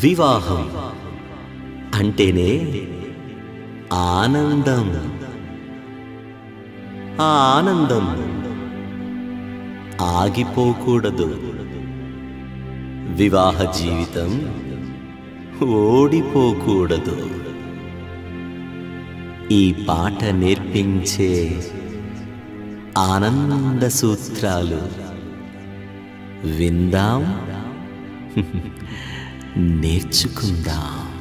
వివాహం అంటేనే ఆనందం. ఆ ఆనందం ఆగిపోకూడదు. వివాహ జీవితం ఓడిపోకూడదు. ఈ పాట నేర్పించే ఆనంద సూత్రాలు విందాం. 내 죽음다.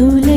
তুলে